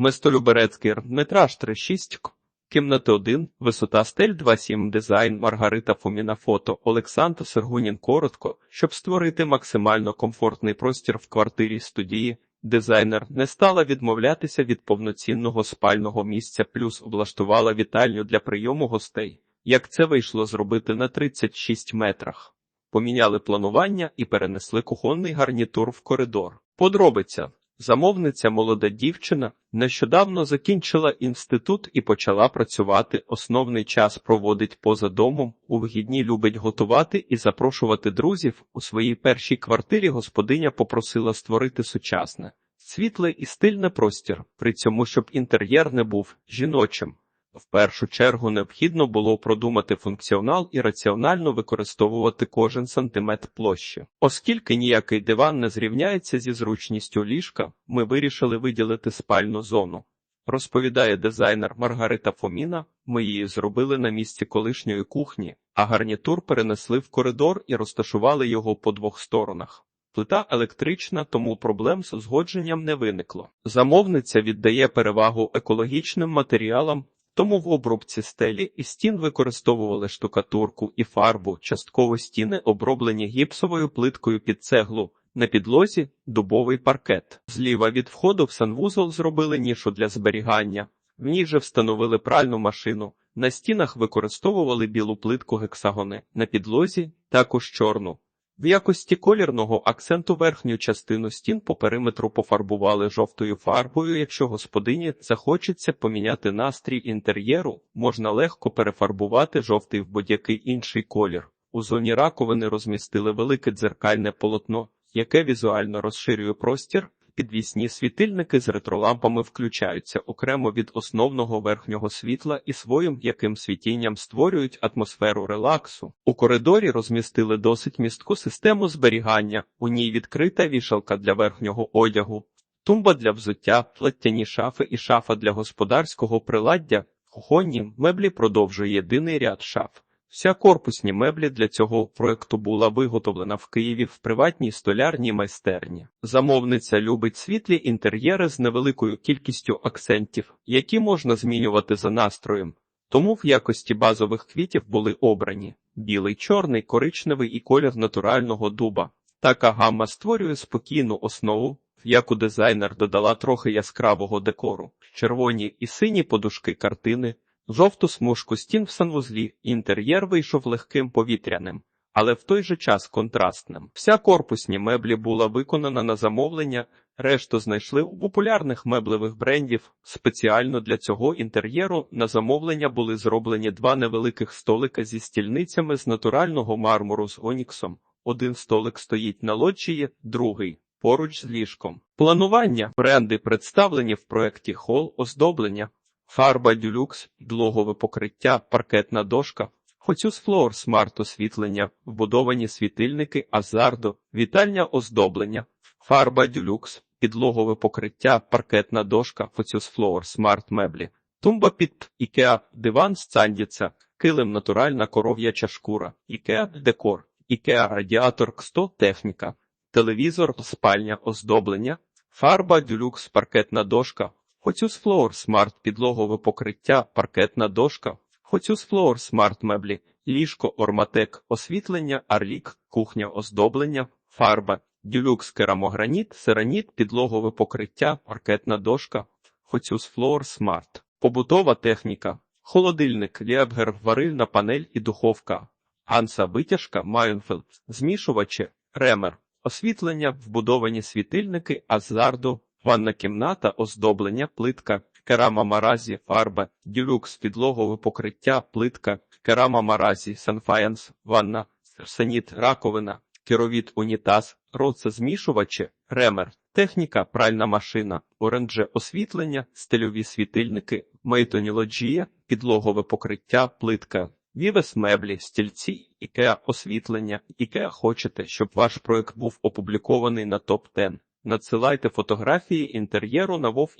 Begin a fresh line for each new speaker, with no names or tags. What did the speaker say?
Мистолюберецький метраж 36, кімнати 1, висота стель 2,7, дизайн Маргарита Фоміна фото, Олександр Сергунін коротко, щоб створити максимально комфортний простір в квартирі студії. Дизайнер не стала відмовлятися від повноцінного спального місця, плюс облаштувала вітальню для прийому гостей. Як це вийшло зробити на 36 метрах? Поміняли планування і перенесли кухонний гарнітур в коридор. Подробиця. Замовниця молода дівчина нещодавно закінчила інститут і почала працювати. Основний час проводить поза домом. У вихідні любить готувати і запрошувати друзів. У своїй першій квартирі господиня попросила створити сучасне, світле і стильне простір, при цьому щоб інтер'єр не був жіночим. В першу чергу необхідно було продумати функціонал і раціонально використовувати кожен сантиметр площі. Оскільки ніякий диван не зрівняється зі зручністю ліжка, ми вирішили виділити спальну зону. Розповідає дизайнер Маргарита Фоміна, ми її зробили на місці колишньої кухні, а гарнітур перенесли в коридор і розташували його по двох сторонах. Плита електрична, тому проблем з узгодженням не виникло. Замовниця віддає перевагу екологічним матеріалам, тому в обробці стелі і стін використовували штукатурку і фарбу, частково стіни оброблені гіпсовою плиткою під цеглу, на підлозі дубовий паркет. Зліва від входу в санвузол зробили нішу для зберігання, в ній же встановили пральну машину. На стінах використовували білу плитку гексагони, на підлозі також чорну. В якості колірного акценту верхню частину стін по периметру пофарбували жовтою фарбою. Якщо господині захочеться поміняти настрій інтер'єру, можна легко перефарбувати жовтий в будь-який інший колір. У зоні раковини розмістили велике дзеркальне полотно, яке візуально розширює простір. Підвісні світильники з ретролампами включаються окремо від основного верхнього світла і своїм яким світінням створюють атмосферу релаксу. У коридорі розмістили досить містку систему зберігання, у ній відкрита вішалка для верхнього одягу, тумба для взуття, платтяні шафи і шафа для господарського приладдя. Кухонні меблі продовжує єдиний ряд шаф. Вся корпусні меблі для цього проекту була виготовлена в Києві в приватній столярній майстерні. Замовниця любить світлі інтер'єри з невеликою кількістю акцентів, які можна змінювати за настроєм. Тому в якості базових квітів були обрані білий, чорний, коричневий і колір натурального дуба. Така гамма створює спокійну основу, в яку дизайнер додала трохи яскравого декору, червоні і сині подушки картини. Жовту смужку стін в санвузлі інтер'єр вийшов легким повітряним, але в той же час контрастним. Вся корпусні меблі була виконана на замовлення, решту знайшли у популярних меблевих брендів. Спеціально для цього інтер'єру на замовлення були зроблені два невеликих столика зі стільницями з натурального мармуру з оніксом. Один столик стоїть на лоджії, другий поруч з ліжком. Планування бренди представлені в проєкті хол оздоблення. Фарба дюлюкс, підлогове покриття, паркетна дошка, Хоцюс Флор смарт освітлення, вбудовані світильники, азардо, вітальня оздоблення, фарба дюлюкс, підлогове покриття, паркетна дошка, Хоцюс Флор смарт меблі, тумба під Ікеа, диван з килим натуральна коров'яча шкура, Ікеа декор, Ікеа радіатор Ксто техніка, телевізор, спальня оздоблення, фарба дюлюкс, паркетна дошка, Хоцюс Флоор Смарт підлогове покриття, паркетна дошка, Хоцюс Флоор Смарт меблі, ліжко, орматек, освітлення, арлік, кухня оздоблення, фарба, дюлюкс керамограніт, сераніт, підлогове покриття, паркетна дошка, Хоцюс Флоор Смарт, побутова техніка, холодильник, ліабгер, варильна панель і духовка, Анса витяжка, Майонфелд, змішувачі, ремер, освітлення, вбудовані світильники, азарду, Ванна кімната, оздоблення, плитка, керама маразі, фарба, дюлюкс, підлогове покриття, плитка, керама маразі, санфаянс, ванна, саніт, раковина, керовіт, унітаз, змішувачі, ремер, техніка, пральна машина, оранже освітлення, стильові світильники, мейтонілоджія, підлогове покриття, плитка. Вівес меблі, стільці, ікеа освітлення, ікеа хочете, щоб ваш проект був опублікований на топ 10 Надсилайте фотографії інтер'єру на Вов